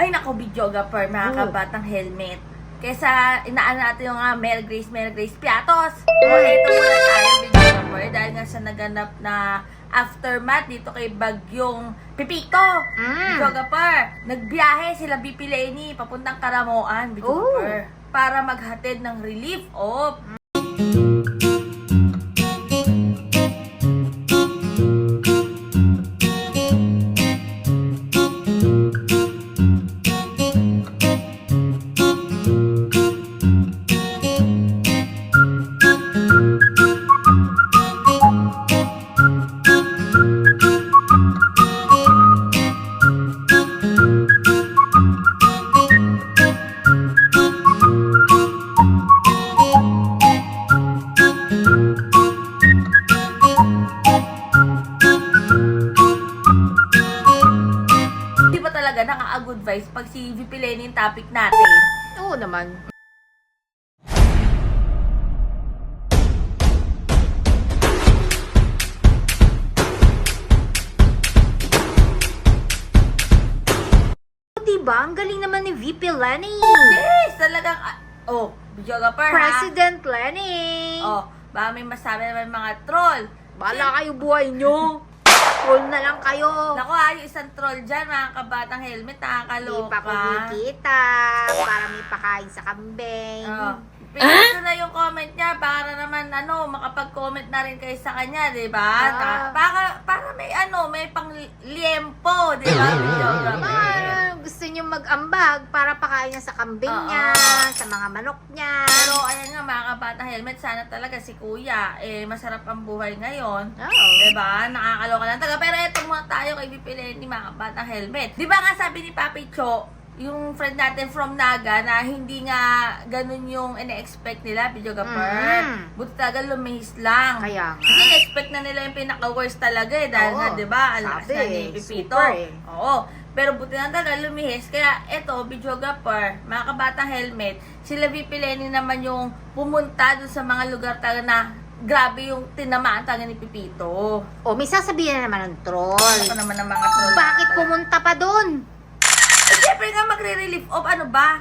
Ay, nako, videographer, mga Oh. kabatang helmet. Kesa inaan natin yung uh, Mel Grace, Mel Grace Piatos. O, eto muna tayo, videographer, dahil nga sa naganap na aftermath dito kay Bagyong Pipito. Mm. Videographer, nagbiyahe sila BP Lenny papuntang Karamoan, videographer, para maghatid ng relief of naka-good vibes pag si VP Lenny yung topic natin? Oo naman. Diba? Ang galing naman ni VP Lenny. Yes! Talagang, ah, oh, videographer? President Lenny. Oh, baka may masabi naman mga troll. Bala kayo buhay nyo. Troll na lang kayo. Naku ha, yung isang troll dyan, mga kabatang helmet, Hindi nakakaloka. pa kumikita. Para may pakain sa kambing. Oh. Pinito na yung comment niya para naman ano, makapag-comment na rin kayo sa kanya, 'di ba? Ah. Para para may ano, may pang liempo, 'di ba? videographer? Ah, niyo mag-ambag para pakain niya sa kambing Oo. niya, sa mga manok niya. Pero ayan nga mga kabata helmet, sana talaga si Kuya, eh masarap ang buhay ngayon. Oo. Diba? Nakakaloka lang taga. Pero eto muna tayo kay Lenny, mga kabatang helmet. Di ba nga sabi ni Papi Cho, yung friend natin from Naga na hindi nga ganun yung ine-expect nila, video gapper. Mm. Buti talaga lumihis lang. Kaya nga. Kasi expect na nila yung pinaka-worst talaga eh. Dahil Oo. nga, di ba, ang lakas Sabi na ni eh, Pipito. super eh. Oo. Pero buti na talaga lumihis. Kaya eto, videographer, mga kabatang helmet, sila VP Lenny naman yung pumunta dun sa mga lugar talaga na grabe yung tinamaan talaga ni Pipito. O, may sasabihin na naman ng troll. Ano naman ang mga troll? Bakit pumunta pa doon? Syempre nga magre-relief of ano ba?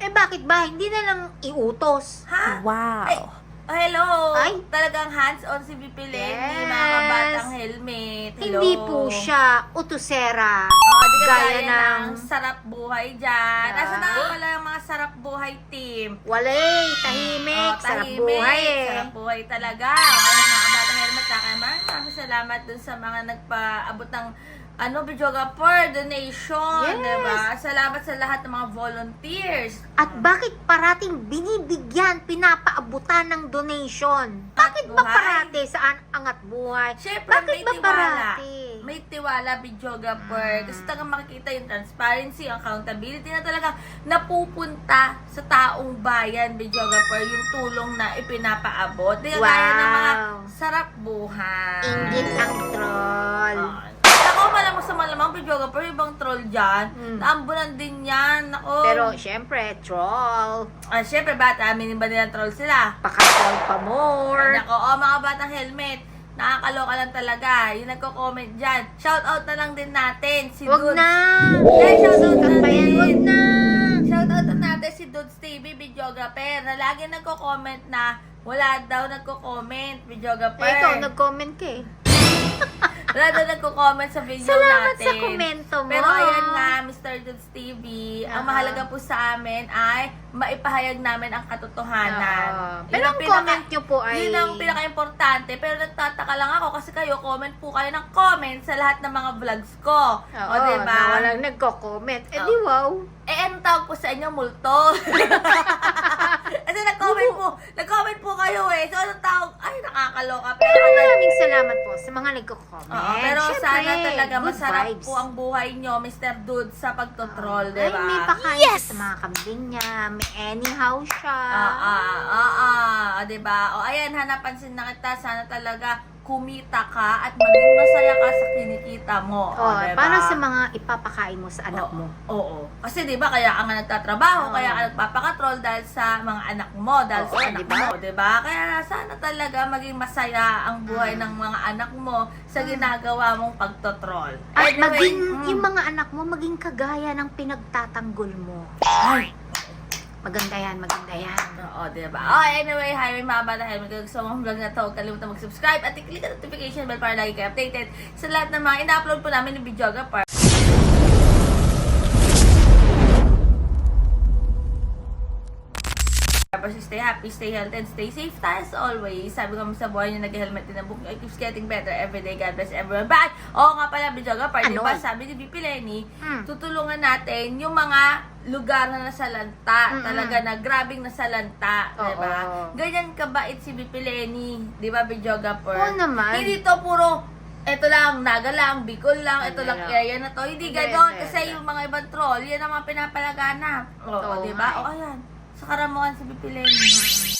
Eh, bakit ba? Hindi na lang iutos. Ha? Wow. Ay, oh, hello. Ay. Talagang hands-on si VP Lenny, Yes. mga kabatang helmet. Hello. Hindi po siya utusera. Oo, di ka Gaya gaya ng ng- sarap buhay dyan. Yeah. Nasa na pala yung mga sarap buhay team? Walay, tahimik, Oh, sarap tahimik, buhay eh. Sarap buhay talaga. Kaya mga kabatang helmet, kakaman. Maraming salamat dun sa mga nagpaabot ng ano, videographer, donation, Yes. diba? Salamat sa lahat ng mga volunteers. At bakit parating binibigyan, pinapaabutan ng donation? Bakit ba parati saan angat buhay? Siyempre, Bakit may ba tiwala. parati? May tiwala, videographer. Mm. Gusto talaga makikita yung transparency, accountability na talaga napupunta sa taong bayan, videographer, yung tulong na ipinapaabot. Di kagaya ng mga Wow. sarap buhay. Ingit ang troll. Ah. Malamang videographer, ibang troll dyan, Mm. naambulan din yan. Ako, Pero syempre, troll. ah, syempre, bata, aminin ba nilang troll sila? Paka-troll pa more. Nako, oh, mga batang helmet, nakakaloka lang talaga. Yung nagko-comment dyan, shout out na lang din natin si Wag Dudes. na. Yeah, shout out Sikat pa yan, wag na. Shout out na natin si Dudes TV, videographer, na lagi nagko-comment na wala daw nagko-comment, videographer. Eh, ikaw, nag-comment ka eh. Daw nagko-comment sa video Salamat natin. sa komento mo. Pero ayan nga, Mr. Dudes TV, ang Ah. mahalaga po sa amin ay maipahayag namin ang katotohanan. Yun Pero ang pinaka- comment nyo po ay... Yun ang pinaka-importante. Pero nagtataka lang ako kasi kayo, comment po kayo ng comment sa lahat ng mga vlogs ko. Oo, o, diba? na walang nagko-comment. Eh, Oo. di wow. Eh, anong tawag po sa inyo? Multo. nag-comment po. Nag-comment po kayo eh. So, anong tawag? Ay, nakakaloka. Pero, Pero maraming salamat po sa mga nagko-comment. Oo, pero Syempre, sana talaga good masarap vibes. po ang buhay nyo, Mr. Dude, sa pagtotroll, Ay, diba? may pakain sa mga kambing niya. May anyhow siya. Ah, ah, ah, ah, ah, diba? O, ayan, ha, napansin na kita. Sana talaga kumita ka at maging masaya ka sa kinikita mo. Oh, O, diba? para sa mga ipapakain mo sa anak Oo, mo. Oo. Kasi 'di ba kaya ka nga nagtatrabaho, Oo. kaya ka nagpapakatrol dahil sa mga anak mo, dahil Oo, sa anak diba? mo, 'di ba? Kaya sana talaga maging masaya ang buhay Mm. ng mga anak mo sa ginagawa mong pagtotrol. At Anyway, maging, mm. yung mga anak mo, maging kagaya ng pinagtatanggol mo. Ay, Maganda yan, maganda yan. Oo, diba? Oh, anyway, hi, may mga bata, hi, magkag so mga vlog na to, kalimutan mag-subscribe at i-click ang notification bell para lagi kayo updated sa lahat ng mga ina-upload po namin ni Videographer. Tapos stay happy, stay healthy, and stay safe tayo as always. Sabi ko sa buhay niyo nag-helmet din ang book. It keeps getting better every day. God bless everyone. Bye! Oo nga pala, Videographer, di Ano? ba? Sabi ni BP Lenny, Hmm. tutulungan natin yung mga lugar na nasalanta, Mm-mm. talaga na grabing nasalanta, Oo. 'di ba? Ganyan kabait si BP Lenny, 'di ba, videographer? Oo naman. Hindi to puro eto lang, Naga lang, Bicol lang, ito Hindi lang area na to. Hindi ganon. Kasi yung mga ibang troll, yan ang mga pinapalaganap. Oo, Oo di ba? O, ayan. Sa karamuhan si BP Lenny.